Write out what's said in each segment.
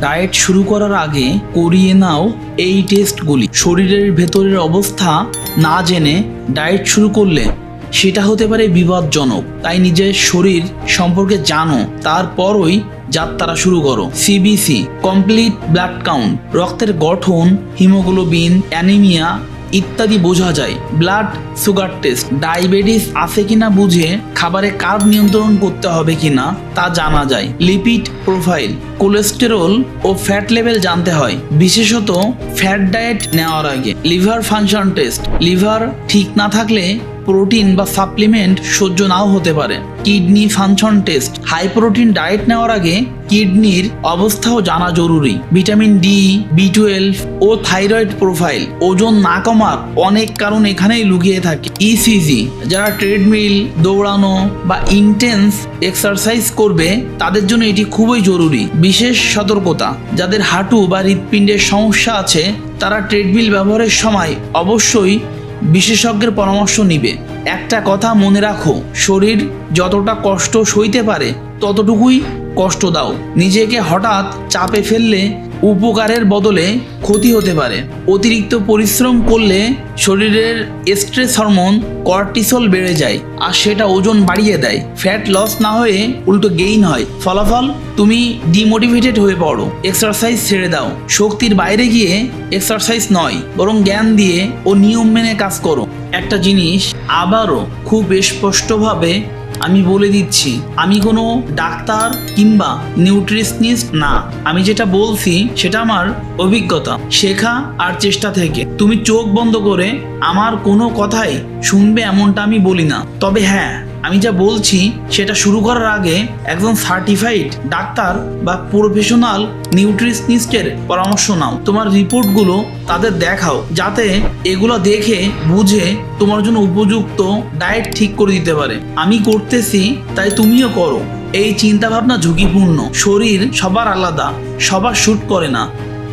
Diet শুরু করার আগে করিয়ে নাও এই টেস্টগুলি। শরীরের ভেতরের অবস্থা না জেনে ডায়েট শুরু করলে সেটা হতে পারে বিবাদজনক। তাই নিজের শরীর সম্পর্কে জানো, তারপরই যাত্রা শুরু করো। সিবিসি কমপ্লিট ব্লাড কাউন্ট রক্তের গঠন, হিমোগ্লোবিন অ্যানিমিয়া ইত্যাদি বোঝা যায়। ব্লাড সুগার টেস্ট, ডায়াবেটিস আছে কিনা বুঝে খাবারে কার্ব নিয়ন্ত্রণ করতে হবে কিনা তা জানা যায়। লিপিড প্রোফাইল, কোলেস্টেরল ও ফ্যাট লেভেল জানতে হয়। বিশেষত ফ্যাট ডায়েট নেওয়ার আগে লিভার ফাংশন টেস্ট, লিভার ঠিক না থাকলে প্রোটিন বা সাপ্লিমেন্ট সহ্য নাও হতে পারে। Kidney function test high protein diet নেওয়ার আগে কিডনির অবস্থাও জানা জরুরি। ভিটামিন ডি বি টুয়েলভ ও থাইরয়েড প্রোফাইল ওজন না কমার অনেক কারণ এখানেই লুকিয়ে থাকে। ইসিজি যারা ট্রেডমিল দৌড়ানো বা ইন্টেন্স এক্সারসাইজ করবে, তাদের জন্য এটি খুবই জরুরি। বিশেষ সতর্কতা, যাদের হাঁটু বা হৃৎপিণ্ডের সমস্যা আছে, তারা ট্রেডমিল ব্যবহারের সময় অবশ্যই বিশেষজ্ঞের পরামর্শ নিবে। একটা কথা মনে রাখো, শরীর যতটা কষ্ট সইতে পারে, ততটুকুই কষ্ট দাও। নিজেকে হঠাৎ চাপে ফেললে উপকারের বদলে ক্ষতি হতে পারে। অতিরিক্ত পরিশ্রম করলে শরীরের স্ট্রেস হরমোন কর্টিসল বেড়ে যায় আর সেটা ওজন বাড়িয়ে দেয়। ফ্যাট লস না হয়ে উল্টো গেইন হয়। ফলাফল, তুমি ডিমোটিভেটেড হয়ে পড়ো। এক্সারসাইজ ছেড়ে দাও। শক্তির বাইরে গিয়ে এক্সারসাইজ নয়, বরং জ্ঞান দিয়ে ও নিয়ম মেনে কাজ করো। একটা জিনিস আবারও খুব স্পষ্টভাবে আমি বলে দিচ্ছি, আমি কোনো ডাক্তার কিংবা নিউট্রিশনিস্ট না। আমি যেটা বলছি, সেটা আমার অভিজ্ঞতা। শেখা আর চেষ্টা থেকে। তুমি চোখ বন্ধ করে আমার কোনো কথাই শুনবে এমনটা আমি বলি না। তবে হ্যাঁ আমি যা বলছি সেটা শুরু করার আগে একজন সার্টিফাইড ডাক্তার বা প্রফেশনাল নিউট্রিশনিস্টের পরামর্শ নাও। তোমার রিপোর্টগুলো তাদের দেখাও, যাতে এগুলো দেখে, বুঝে তোমার জন্য উপযুক্ত ডায়েট ঠিক করে দিতে পারে। আমি করতেছি, তাই তুমিও করো। এই চিন্তা ভাবনা ঝুঁকিপূর্ণ। শরীর সবার আলাদা, সবার শ্যুট করে না।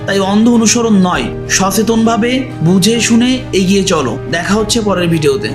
তাই অন্ধ অনুসরণ নয়, সচেতনভাবে বুঝে শুনে এগিয়ে চলো। দেখা হচ্ছে পরের ভিডিওতে